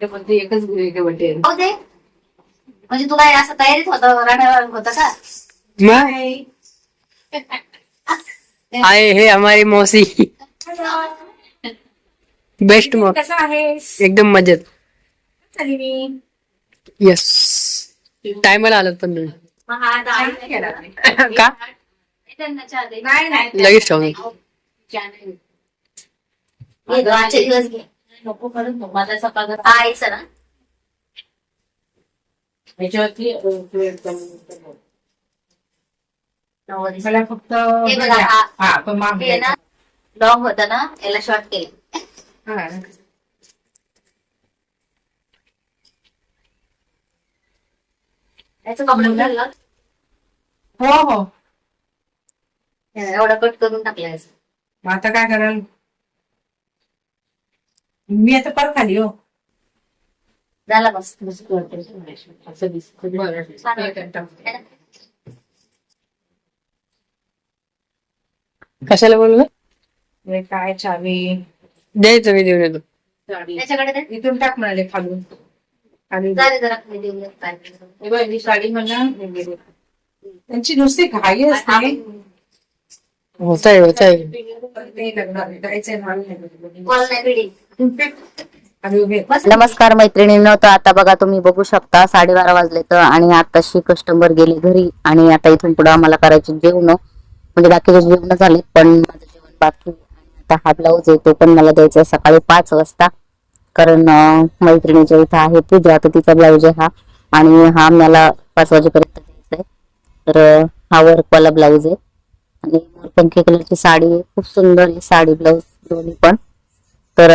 ते पण ते एकच वेगळे वाटे हो ते. म्हणजे तुला असं तयारीत होतं राहणार होतं का? मैं आए है हमारी मौसी. बेस्ट मौसी कसं आहे एकदम मजेत. चालेल मी? येस टायमाला आलात पण तुम्ही मग हा आता आई नाही केला नाही. का? त्यांना चहा दे. नाही नाही लगेच ठेवून नाही. दिवस घे. नको नको. माझा सकाळ हा याच्यावरती नव्वद मला फक्त हे बघा, हा- हा हे ना लॉंग होतं ना याला शॉर्ट केलं. हा. याचं कपडे घाललं हो हो. एवढा कट करून टाकलं याचं मग आता काय कराल? मी आता परत खाली हो झाला बस असं दिसतं. बरं. छान एक मिनिट. कशाला बोललो हे काय चावी द्यायचं मी देऊन येतो साडी त्याच्याकडे दे. इथून टाक म्हणाले खालून खाली जरा जरा खाली देऊया काय हे बघ, ही साडी म्हणा हे गेली. त्यांची नुसती घाई असते होत आहे होत आहे ते जायचंय मला नाही. कॉल नाही उभे नमस्कार मैत्रिणींनो तर आता बघा तुम्ही बघू शकता साडेबारा वाजले तर आणि आताशी कस्टमर गेले घरी आणि आता इथून पुढे आम्हाला करायचे जेवण. म्हणजे बाकीचे जेवण झाले पण माझं जेवण बाकी आता हा ब्लाऊज आहे तो पण मला द्यायचा आहे सकाळी पाच वाजता. कारण मैत्रिणीच्या इथं आहे पूजा तर तिचा ब्लाऊज आहे हा. आणि हा मला पाच वाजेपर्यंत द्यायचा आहे. तर हा वर्कवाला ब्लाऊज आहे. आणि मोरपंखी कलरची साडी खूप सुंदर आहे साडी ब्लाऊज दोन्ही पण. तर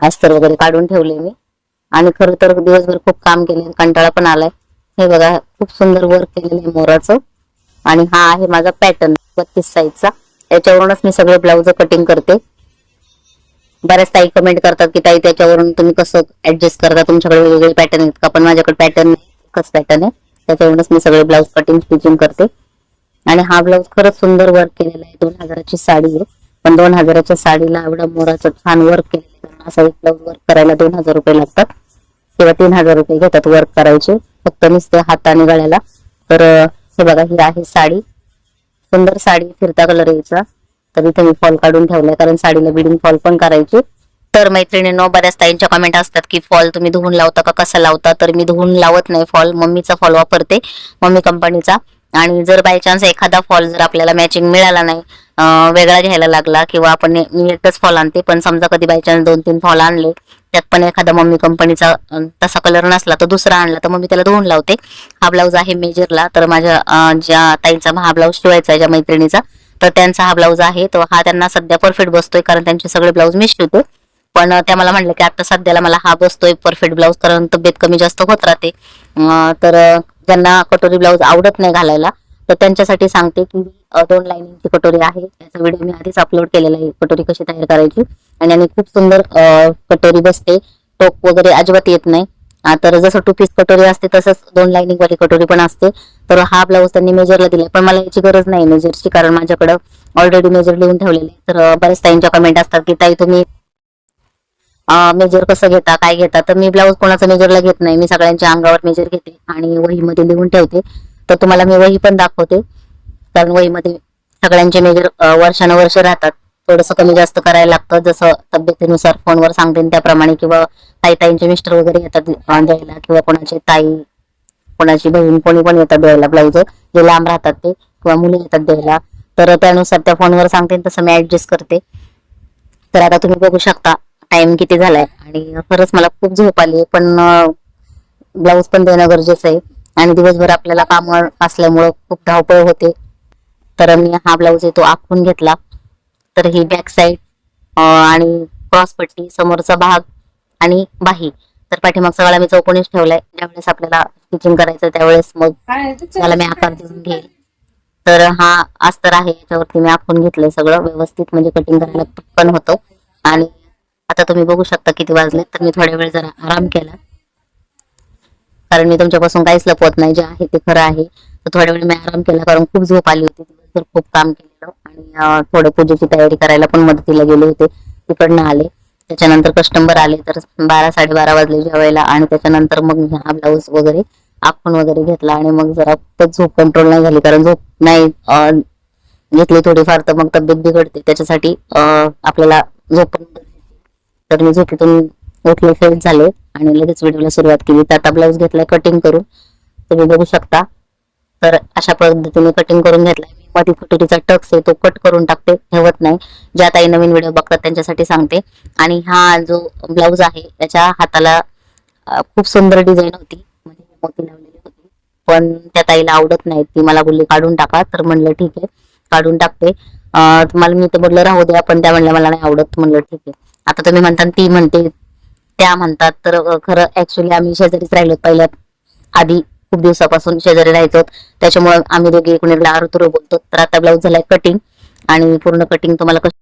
अस्तर वगैरे काढून ठेवले मी. आणि खरं तर दिवसभर खूप काम केले. कंटाळा पण आलाय. हे बघा खूप सुंदर वर्क केलेलं आहे मोराचं. आणि हा आहे माझा पॅटर्न बत्तीस साईजचा त्याच्यावरूनच मी सगळे ब्लाउज कटिंग करते. बऱ्याच ताई कमेंट करतात की ताई त्याच्यावरून तुम्ही कसं ऍडजस्ट करता? तुमच्याकडे वेगवेगळे पॅटर्न आहेत का? पण माझ्याकडे पॅटर्न एकच पॅटर्न आहे. त्याच्यावरूनच मी सगळे ब्लाउज कटिंग स्टिचिंग करते. आणि हा ब्लाऊज खरंच सुंदर वर्क केलेला आहे. दोन हजाराची साडी आहे. पण दोन हजाराच्या साडीला एवढं मोराचं छान वर्क केलेलं असं एक ब्लाऊज वर्क करायला दोन हजार रुपये लागतात. किंवा तीन हजार रुपये घेतात वर्क करायचे. फक्त नुसते हाताने गळ्याला. तर हे बघा ही आहे साडी. सुंदर साडी फिरता कलर यायचा. तर इथे मी फॉल काढून ठेवलाय कारण साडीला बिडिंग फॉल पण करायची. तर मैत्रिणी नो बऱ्याच ताईंच्या कमेंट असतात की फॉल तुम्ही धुवून लावता का? कसा लावता? तर मी धुवून लावत नाही फॉल मम्मीचा फॉल वापरते. मम्मी कंपनीचा आणि जर बाय चान्स एखादा फॉल जर आपल्याला मॅचिंग मिळाला नाही वेगळा घ्यायला लागला किंवा आपण एकच फॉल आणते पण समजा कधी बाय चान्स दोन तीन फॉल आणले त्यात पण एखादा मम्मी कंपनीचा तसा कलर नसला तर दुसरा आणला तर मग मी त्याला धुवून लावते. हा ब्लाऊज आहे मेजरला तर माझ्या ज्या ताईंचा हा ब्लाऊज शिवायचा आहे ज्या मैत्रिणीचा तर त्यांचा हा ब्लाऊज आहे तो हा त्यांना सध्या परफेक्ट बसतोय कारण त्यांचे सगळे ब्लाऊज मी शिवतो. पण त्या मला म्हणलं की आता सध्याला मला हा बसतोय परफेक्ट ब्लाऊज कारण तब्येत कमी जास्त होत राहते. तर ज्यांना कटोरी ब्लाऊज आवडत नाही घालायला तर त्यांच्यासाठी सांगते की दोन लाईनिंगची कटोरी आहे. त्याचा व्हिडिओ मी आधीच अपलोड केलेला आहे कटोरी कशी तयार करायची. आणि आणि खूप सुंदर कटोरी बसते. टोक वगैरे अजिबात येत नाही. तर जसं टू पीस कटोरी असते तसंच दोन लाईनिंग वाली कटोरी पण असते. तर हा ब्लाऊज त्यांनी मेजरला दिला पण मला याची गरज नाही मेजरची कारण माझ्याकडं ऑलरेडी मेजर लिहून ठेवलेली तर बऱ्याच ताईंच्या कमेंट असतात की ताई तुम्ही मेजर कसं घेता काय घेता तर मी ब्लाऊज कोणाचा मेजरला घेत नाही. मी सगळ्यांच्या अंगावर मेजर घेते आणि वहीमध्ये लिहून ठेवते. तर तुम्हाला मी वही पण दाखवते. कारण वहीमध्ये सगळ्यांचे मेजर वर्षानुवर्ष राहतात. थोडंसं कमी जास्त करायला लागतं. जसं तब्येतीनुसार फोनवर सांगते त्याप्रमाणे किंवा ताई ताईंचे मिस्टर वगैरे येतात द्यायला किंवा कोणाचे ताई कोणाची बहीण कोणी पण येतात द्यायला ब्लाऊज जे लांब राहतात ते किंवा मुली येतात द्यायला. तर त्यानुसार त्या फोनवर सांगते तसं मी ऍडजस्ट करते. तर आता तुम्ही बघू शकता. टाइम किती झालाय? आणि खरंच मला खूप झोप आली पण ब्लाऊज पण देणं गरजेचं आहे. आणि दिवसभर आपल्याला काम असल्यामुळं खूप धावपळ होते. तर मी हा ब्लाऊज आहे तो आखून घेतला. तर ही बॅक साईड आणि क्रॉस पट्टी समोरचा भाग आणि बाही. तर पाठीमागचा गळा मी चौकोनीच ठेवलाय. ज्यावेळेस आपल्याला स्टिचिंग करायचं त्यावेळेस मग त्याला मी आकार देऊन घेईल. तर हा अस्तर आहे याच्यावरती मी आखून घेतलंय सगळं व्यवस्थित. म्हणजे कटिंग करायला पटकन होतं. आणि आता तुम्ही बघू शकता किती वाजले तर मी थोड्या वेळ जरा आराम केला. कारण मी तुमच्यापासून काहीच लपवत नाही जे आहे ते खरं आहे. तर थोड्या वेळ मी आराम केला कारण खूप झोप आली होती. दिवसभर खूप काम केलेलं. आणि थोडं पूजेची तयारी करायला पण मदतीला गेले होते. तिकडनं आले. त्याच्यानंतर कस्टमर आले तर बारा साडेबारा वाजले जेवायला. आणि त्याच्यानंतर मग हा ब्लाऊज वगैरे आपण वगैरे घेतला. आणि मग जरा खूपच झोप कंट्रोल नाही झाली कारण झोप नाही घेतली थोडीफार तर मग तब्येत बिघडते. त्याच्यासाठी आपल्याला झोप पण तर मी झोपेतून उठले फ्रेश झाले आणि लगेच व्हिडिओला सुरुवात केली. तर आता ब्लाऊज घेतलाय कटिंग करून तुम्ही बघू शकता. तर अशा पद्धतीने कटिंग करून घेतलाय. मी मध्ये फुटुरीचा टक्स आहे तो कट करून टाकते. ठेवत नाही. ज्या ताई नवीन व्हिडिओ बघतात त्यांच्यासाठी सांगते. आणि हा जो ब्लाऊज आहे त्याच्या हाताला खूप सुंदर डिझाईन होती. म्हणजे मोती लावलेली होती. पण त्या ताईला आवडत नाही. ती मला बोलली काढून टाका. तर म्हणलं ठीक आहे. काढून टाकते. तुम्हाला मी तर बोललं राहू द्या पण त्या म्हणल्या मला नाही आवडत. म्हणलं ठीक आहे. आता तुम्ही म्हणता ती म्हणते त्या म्हणतात. तर खरं ऍक्च्युली आम्ही शेजारीच राहिलो पहिल्या आधी खूप दिवसापासून शेजारी राहायचो. त्याच्यामुळे आम्ही दोघे एकमेकाला आरुतुरू बोलतो. तर आता ब्लाऊज झालाय कटिंग आणि पूर्ण कटिंग तुम्हाला कसं